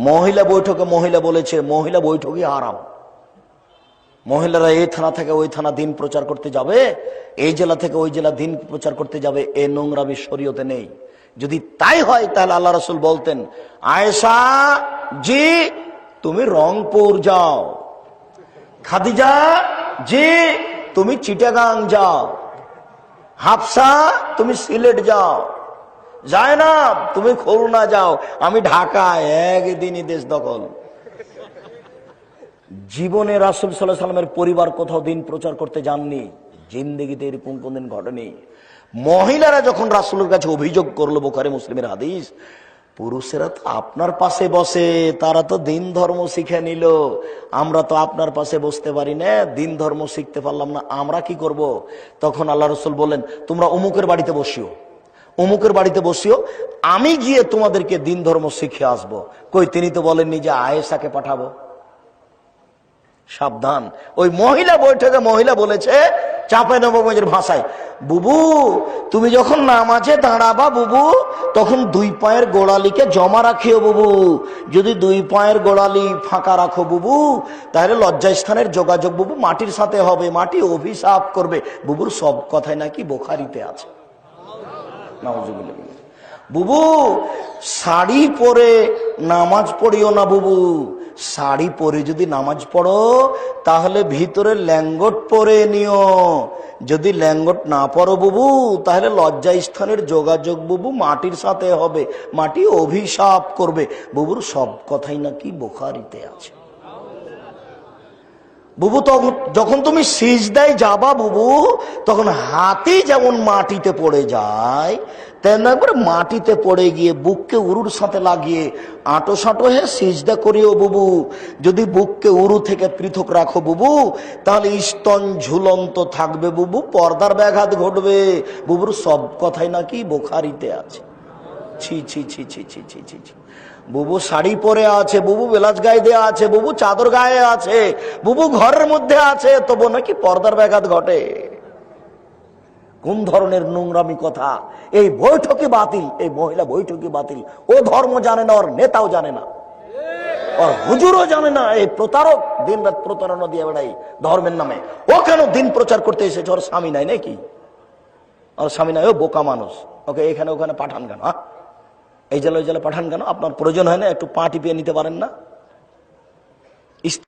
মহিলা বৈঠকে মহিলা বলেছে, মহিলা বৈঠকই আরাম মহিলারা এই থানা থেকে ওই থানা দিন প্রচার করতে যাবে, এই জেলা থেকে ওই জেলা দিন প্রচার করতে যাবে, এ নোংরামি শরীয়তে নেই। যদি তাই হয়, তাহলে আল্লাহ রসুল বলতেন, আয়েশা জি, তুমি রংপুর যাও। খাদিজা জি, তুমি চিটাগাং যাও। হাফসা, তুমি সিলেট যাও। যায় না তুমি খুলনা যাও। আমি ঢাকা একদিনই দেশ দখল। জীবনে রাসুল সাল্লাহ সাল্লামের পরিবার কোথাও দিন প্রচার করতে যাননি। জিন্দেগিতে এরকম কোনদিন ঘটেনি। মহিলারা যখন রাসুলের কাছে অভিযোগ করল, বোখারে, মুসলিমের হাদিস, পুরুষেরা তো আপনার পাশে বসে, তারা তো দিন ধর্ম শিখে নিল। আমরা তো আপনার পাশে বসতে পারি না, দিন ধর্ম শিখতে পারলাম না, আমরা কি করব। তখন আল্লাহ রসুল বললেন, তোমরা অমুকের বাড়িতে বসিও। অমুকের বাড়িতে বসিও। আমি গিয়ে তোমাদেরকে দিন ধর্ম শিখে আসব। কই, তিনি তো বলেননি যে আয়েশাকে পাঠাবো। সাবধান। ওই মহিলা বৈঠকে মহিলা বলেছে চাপে নবগঞ্জের ভাষায়, বুবু, তুমি যখন নামাজে দাঁড়াবা বুবু, তখন দুই পায়ের গোড়ালিকে জমা রাখিও বুবু। যদি দুই পায়ের গোড়ালি ফাঁকা রাখো বুবু, তাহলে লজ্জাস্থানের যোগাযোগ বুবু মাটির সাথে হবে, মাটি অভিশাপ করবে। বুবুর সব কথাই নাকি বোখারিতে আছে। বুবু, শাড়ি পরে নামাজ পড়িও না বুবু। শাড়ি পরে যদি নামাজ পড়ো, তাহলে ভিতরে ল্যাঙ্গট পরে নিও। যদি ল্যাঙ্গট না পড়ো বুবু, তাহলে লজ্জা স্থানের যোগাযোগ বুবু মাটির সাথে হবে। মাটি অভিশাপ করবে। বুবুর সব কথাই নাকি বোখারিতে আছে। বুবু, তখন যখন তুমি সিজদায় যাবা বুবু, তখন হাতি যেমন মাটিতে পড়ে যায়, তেমন একবার মাটিতে পড়ে গিয়ে বুককে উরুর সাথে লাগিয়ে আঁটো সাঁটো হয়ে সিজদা করিও বুবু। যদি বুককে উরু থেকে পৃথক রাখো বুবু, তাহলে স্তন ঝুলন্ত থাকবে বুবু, পর্দার ব্যাঘাত ঘটবে। বুবুর সব কথাই নাকি বোখারিতে আছে। ছি ছি ছি ছি ছি ছি ছি ছি। বুবু শাড়ি পরে আছে, বুবু বেলাজ গায়ে দেওয়া আছে, বুবু চাদর গায়ে আছে, বুবু ঘরের মধ্যে আছে, তবু নাকি পর্দার ব্যাঘাত ঘটে। কোন ধরনের নোংরামি কথা? এই বৈঠকে বাতিল, এই মহিলা বৈঠকে বাতিল। ও ধর্ম জানে না, ওর নেতাও জানে না। ওর হুজুরও জানে না, এই প্রতারক দিন রাত প্রতারণা দিয়ে বেড়াই ধর্মের নামে। ও কেন দিন প্রচার করতে এসেছে? ওর স্বামী নাই নাকি? ওর স্বামী নাই, ও বোকা মানুষ। ওকে এখানে, ওখানে পাঠান কেন হ্যাঁ? এই জেলা ওই জেলা পাঠান কেন? আপনার প্রয়োজন হয় না, একটু পা টিপিয়ে নিতে পারেন না?